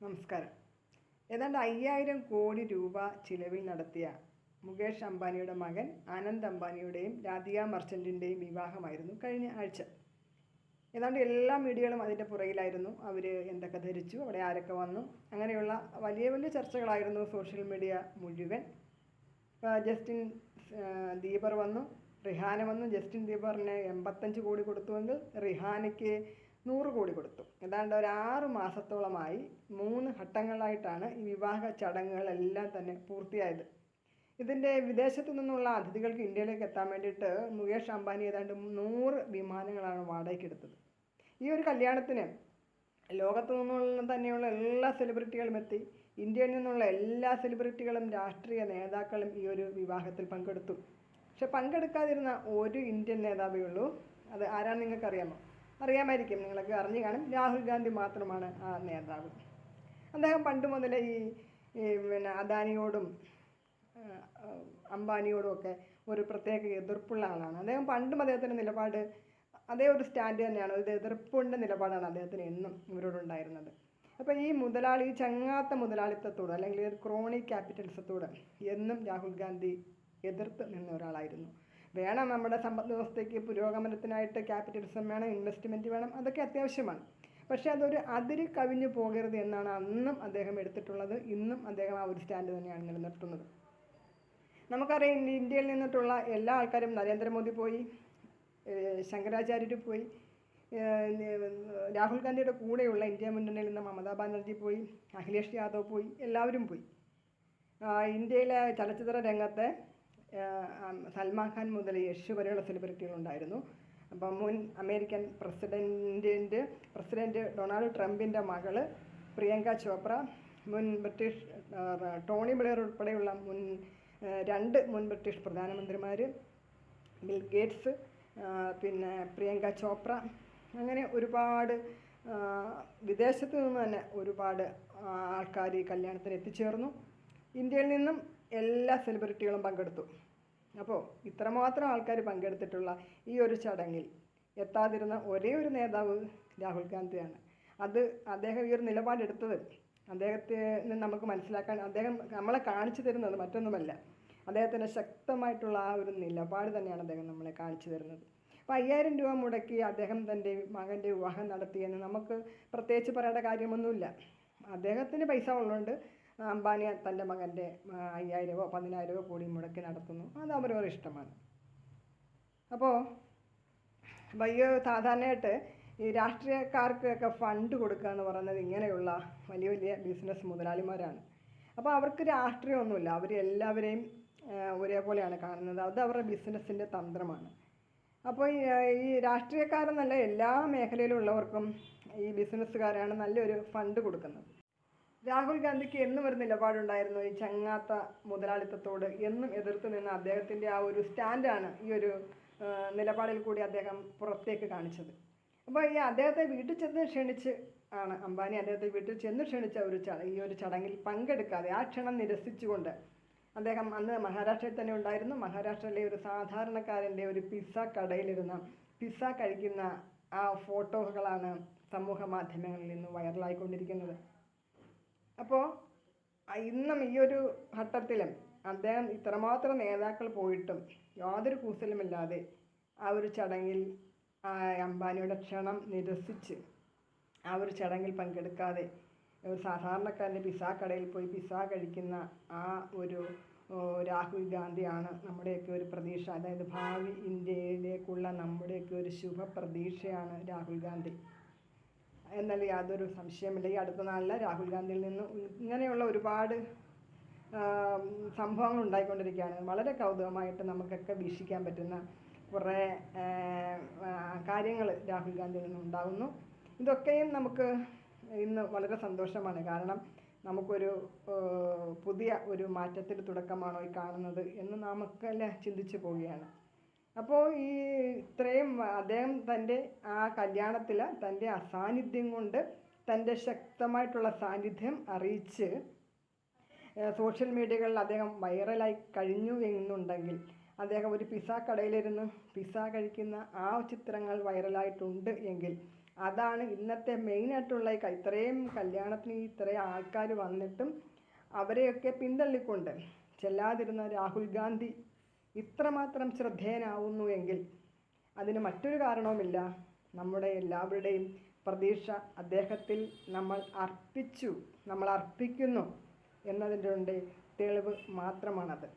നമസ്കാരം. ഏതാണ്ട് അയ്യായിരം കോടി രൂപ ചിലവിൽ നടത്തിയ മുകേഷ് അംബാനിയുടെ മകൻ ആനന്ദ് അംബാനിയുടെയും രാധിക മർച്ചന്റിന്റെയും വിവാഹമായിരുന്നു കഴിഞ്ഞ ആഴ്ച. ഏതാണ്ട് എല്ലാ മീഡിയകളും അതിന്റെ പുറകിലായിരുന്നു അവർ എന്തൊക്കെ ധരിച്ചു അവിടെ ആരൊക്കെ വന്നു അങ്ങനെയുള്ള വലിയ വലിയ ചർച്ചകളായിരുന്നു സോഷ്യൽ മീഡിയ മുഴുവൻ. ജസ്റ്റിൻ ദീപർ വന്നു റിഹാന വന്നു. ജസ്റ്റിൻ ദീപറിന് എൺപത്തഞ്ച് കോടി കൊടുത്തുവെങ്കിൽ റിഹാനയ്ക്ക് നൂറ് കോടി കൊടുത്തു. ഏതാണ്ട് ഒരു ആറ് മാസത്തോളമായി മൂന്ന് ഘട്ടങ്ങളായിട്ടാണ് ഈ വിവാഹ ചടങ്ങുകളെല്ലാം തന്നെ പൂർത്തിയായത്. ഇതിന്റെ വിദേശത്തു നിന്നുള്ള അതിഥികൾക്ക് ഇന്ത്യയിലേക്ക് എത്താൻ വേണ്ടിയിട്ട് മുകേഷ് അംബാനി ഏതാണ്ട് നൂറ് വിമാനങ്ങളാണ് വാടകയ്ക്ക് എടുത്തത്. ഈ ഒരു കല്യാണത്തിന് ലോകത്തു നിന്നുള്ള തന്നെയുള്ള എല്ലാ സെലിബ്രിറ്റികളും എത്തി. ഇന്ത്യയിൽ നിന്നുള്ള എല്ലാ സെലിബ്രിറ്റികളും രാഷ്ട്രീയ നേതാക്കളും ഈ ഒരു വിവാഹത്തിൽ പങ്കെടുത്തു. പക്ഷെ പങ്കെടുക്കാതിരുന്ന ഒരു ഇന്ത്യൻ നേതാവേ ഉള്ളൂ. അത് ആരാണെന്ന് നിങ്ങൾക്ക് അറിയാമോ അറിയാമായിരിക്കും നിങ്ങളൊക്കെ അറിഞ്ഞു കാണും. രാഹുൽ ഗാന്ധി മാത്രമാണ് ആ നേതാവ്. അദ്ദേഹം പണ്ട് മുതലേ ഈ പിന്നെ അദാനിയോടും അംബാനിയോടും ഒക്കെ ഒരു പ്രത്യേക എതിർപ്പുള്ള ആളാണ്. അദ്ദേഹം പണ്ടും അദ്ദേഹത്തിന്റെ നിലപാട് അതേ ഒരു സ്റ്റാൻഡ് തന്നെയാണ്. ഒരു എതിർപ്പുണ്ട് നിലപാടാണ് അദ്ദേഹത്തിന് എന്നും ഇവരോടുണ്ടായിരുന്നത്. അപ്പോൾ ഈ മുതലാളി ഈ ചങ്ങാത്ത മുതലാളിത്തത്തോട് അല്ലെങ്കിൽ ഒരു ക്രോണിക് ക്യാപിറ്റലിസത്തോട് എന്നും രാഹുൽ ഗാന്ധി എതിർത്ത് നിന്ന ഒരാളായിരുന്നു. വേണം നമ്മുടെ സമ്പദ് വ്യവസ്ഥയ്ക്ക് പുരോഗമനത്തിനായിട്ട് ക്യാപിറ്റലിസം വേണം ഇൻവെസ്റ്റ്മെന്റ് വേണം അതൊക്കെ അത്യാവശ്യമാണ്. പക്ഷേ അതൊരു അതിര് കവിഞ്ഞു പോകരുത് എന്നാണ് അന്നും അദ്ദേഹം എടുത്തിട്ടുള്ളത്. ഇന്നും അദ്ദേഹം ആ ഒരു സ്റ്റാൻഡ് തന്നെയാണ് നിലനിർത്തുന്നത്. നമുക്കറിയാം ഇന്ത്യയിൽ നിന്നിട്ടുള്ള എല്ലാ ആൾക്കാരും നരേന്ദ്രമോദി പോയി ശങ്കരാചാര്യർ പോയി രാഹുൽ ഗാന്ധിയുടെ കൂടെയുള്ള ഇന്ത്യ മുന്നണിയിൽ നിന്ന് മമതാ ബാനർജി പോയി അഖിലേഷ് യാദവ് പോയി എല്ലാവരും പോയി. ഇന്ത്യയിലെ ചലച്ചിത്ര രംഗത്തെ സൽമാൻ ഖാൻ മുതൽ യശ് വരെയുള്ള സെലിബ്രിറ്റികളുണ്ടായിരുന്നു അപ്പം മുൻ അമേരിക്കൻ പ്രസിഡന്റിന്റെ പ്രസിഡന്റ് ഡൊണാൾഡ് ട്രംപിന്റെ മകൾ പ്രിയങ്ക ചോപ്ര മുൻ ബ്രിട്ടീഷ് ടോണി ബ്ലെയർ ഉൾപ്പെടെയുള്ള മുൻ രണ്ട് മുൻ ബ്രിട്ടീഷ് പ്രധാനമന്ത്രിമാർ ബിൽ ഗേറ്റ്സ് പിന്നെ പ്രിയങ്ക ചോപ്ര അങ്ങനെ ഒരുപാട് വിദേശത്ത് നിന്ന് തന്നെ ഒരുപാട് ആൾക്കാർ ഈ കല്യാണത്തിന് എത്തിച്ചേർന്നു. ഇന്ത്യയിൽ നിന്നും എല്ലാ സെലിബ്രിറ്റികളും പങ്കെടുത്തു. അപ്പോൾ ഇത്രമാത്രം ആൾക്കാർ പങ്കെടുത്തിട്ടുള്ള ഈ ഒരു ചടങ്ങിൽ എത്താതിരുന്ന ഒരേ ഒരു നേതാവ് രാഹുൽ ഗാന്ധിയാണ്. അത് അദ്ദേഹം ഈ ഒരു നിലപാടെടുത്തത് അദ്ദേഹത്തിന് നമുക്ക് മനസ്സിലാക്കാൻ അദ്ദേഹം നമ്മളെ കാണിച്ചു തരുന്നത് മറ്റൊന്നുമല്ല. അദ്ദേഹത്തിന്റെ ശക്തമായിട്ടുള്ള ആ ഒരു നിലപാട് തന്നെയാണ് അദ്ദേഹം നമ്മളെ കാണിച്ചു തരുന്നത്. അപ്പോൾ അയ്യായിരം രൂപ മുടക്കി അദ്ദേഹം തന്റെ മകന്റെ വിവാഹം നടത്തിയെന്ന് നമുക്ക് പ്രത്യേകിച്ച് പറയേണ്ട കാര്യമൊന്നുമില്ല. അദ്ദേഹത്തിന് പൈസ ഉള്ളതുകൊണ്ട് അംബാനി തന്റെ മകന്റെ അയ്യായിരമോ പതിനായിരമോ കോടി മുടക്കി നടത്തുന്നു. അത് അവരവരുടെ ഇഷ്ടമാണ്. അപ്പോൾ വലിയ സാധാരണയായിട്ട് ഈ രാഷ്ട്രീയക്കാർക്കൊക്കെ ഫണ്ട് കൊടുക്കുക എന്ന് പറയുന്നത് ഇങ്ങനെയുള്ള വലിയ വലിയ ബിസിനസ് മുതലാളിമാരാണ്. അപ്പോൾ അവർക്ക് രാഷ്ട്രീയമൊന്നുമില്ല. അവർ എല്ലാവരെയും ഒരേപോലെയാണ് കാണുന്നത്. അത് അവരുടെ ബിസിനസ്സിന്റെ തന്ത്രമാണ്. അപ്പോൾ ഈ രാഷ്ട്രീയക്കാരെന്നല്ല എല്ലാ മേഖലയിലുള്ളവർക്കും ഈ ബിസിനസ്സുകാരാണ് നല്ലൊരു ഫണ്ട് കൊടുക്കുന്നത്. രാഹുൽ ഗാന്ധിക്ക് എന്നും ഒരു നിലപാടുണ്ടായിരുന്നു ഈ ചങ്ങാത്ത മുതലാളിത്തത്തോട്. എന്നും എതിർത്ത് നിന്ന അദ്ദേഹത്തിന്റെ ആ ഒരു സ്റ്റാൻഡാണ് ഈ ഒരു നിലപാടിൽ കൂടി അദ്ദേഹം പുറത്തേക്ക് കാണിച്ചത്. അപ്പോൾ ഈ അദ്ദേഹത്തെ വീട്ടിൽ ചെന്ന് ക്ഷണിച്ച് ആണ് അംബാനി അദ്ദേഹത്തെ വീട്ടിൽ ചെന്ന് ക്ഷണിച്ച ഒരു ഈ ഒരു ചടങ്ങിൽ പങ്കെടുക്കാതെ ആ ക്ഷണം നിരസിച്ചുകൊണ്ട് അദ്ദേഹം അന്ന് മഹാരാഷ്ട്രയിൽ തന്നെ ഉണ്ടായിരുന്നു. മഹാരാഷ്ട്രയിലെ ഒരു സാധാരണക്കാരന്റെ ഒരു പിസ്സ കടയിലിരുന്ന പിസ്സ കഴിക്കുന്ന ആ ഫോട്ടോകളാണ് സമൂഹ മാധ്യമങ്ങളിൽ നിന്ന് വൈറലായിക്കൊണ്ടിരിക്കുന്നത്. അപ്പോൾ ഇന്നും ഈ ഒരു ഘട്ടത്തിലും അദ്ദേഹം ഇത്രമാത്രം നേതാക്കൾ പോയിട്ടും യാതൊരു കൂസലുമില്ലാതെ ആ ഒരു ചടങ്ങിൽ അംബാനിയുടെ ക്ഷണം നിരസിച്ച് ആ ഒരു ചടങ്ങിൽ പങ്കെടുക്കാതെ ഒരു സാധാരണക്കാരന്റെ പിസ കടയിൽ പോയി പിസ കഴിക്കുന്ന ആ ഒരു രാഹുൽ ഗാന്ധിയാണ് നമ്മുടെയൊക്കെ ഒരു പ്രതീക്ഷ. അതായത് ഭാവി ഇന്ത്യയിലേക്കുള്ള നമ്മുടെയൊക്കെ ഒരു ശുഭ പ്രതീക്ഷയാണ് രാഹുൽ ഗാന്ധി. എന്നാൽ യാതൊരു സംശയമില്ല. ഈ അടുത്ത നാളിൽ രാഹുൽ ഗാന്ധിയിൽ നിന്ന് ഇങ്ങനെയുള്ള ഒരുപാട് സംഭവങ്ങൾ ഉണ്ടായിക്കൊണ്ടിരിക്കുകയാണ്. വളരെ കൗതുകമായിട്ട് നമുക്കൊക്കെ വീക്ഷിക്കാൻ പറ്റുന്ന കുറേ കാര്യങ്ങൾ രാഹുൽ ഗാന്ധിയിൽ നിന്ന് ഉണ്ടാകുന്നു ഇതൊക്കെയും നമുക്ക് ഇന്ന് വളരെ സന്തോഷമാണ്. കാരണം നമുക്കൊരു പുതിയ ഒരു മാറ്റത്തിന് തുടക്കമാണോ ഈ കാണുന്നത് എന്ന് നമുക്കെല്ലാം ചിന്തിച്ചു പോവുകയാണ്. അപ്പോൾ ഈ ഇത്രയും അദ്ദേഹം തന്റെ ആ കല്യാണത്തിൽ തന്റെ അസാന്നിധ്യം കൊണ്ട് തന്റെ ശക്തമായിട്ടുള്ള സാന്നിധ്യം അറിയിച്ച് സോഷ്യൽ മീഡിയകളിൽ അദ്ദേഹം വൈറലായി കഴിഞ്ഞു എന്നുണ്ടെങ്കിൽ അദ്ദേഹം ഒരു പിസ കടയിലിരുന്ന് പിസ കഴിക്കുന്ന ആ ചിത്രങ്ങൾ വൈറലായിട്ടുണ്ട് എങ്കിൽ അതാണ് ഇന്നത്തെ മെയിനായിട്ടുള്ള ഇത്രയും കല്യാണത്തിന് ഇത്രയും ആൾക്കാർ വന്നിട്ടും അവരെയൊക്കെ പിന്തള്ളിക്കൊണ്ട് ചെല്ലാതിരുന്ന രാഹുൽ ഗാന്ധി ഇത്രമാത്രം ശ്രദ്ധേയനാവുന്നു എങ്കിൽ അതിന് മറ്റൊരു കാരണവുമില്ല. നമ്മുടെ എല്ലാവരുടെയും പ്രതീക്ഷ അദ്ദേഹത്തിൽ നമ്മൾ അർപ്പിച്ചു നമ്മൾ അർപ്പിക്കുന്നു എന്നതിന്റെ തെളിവ് മാത്രമാണത്.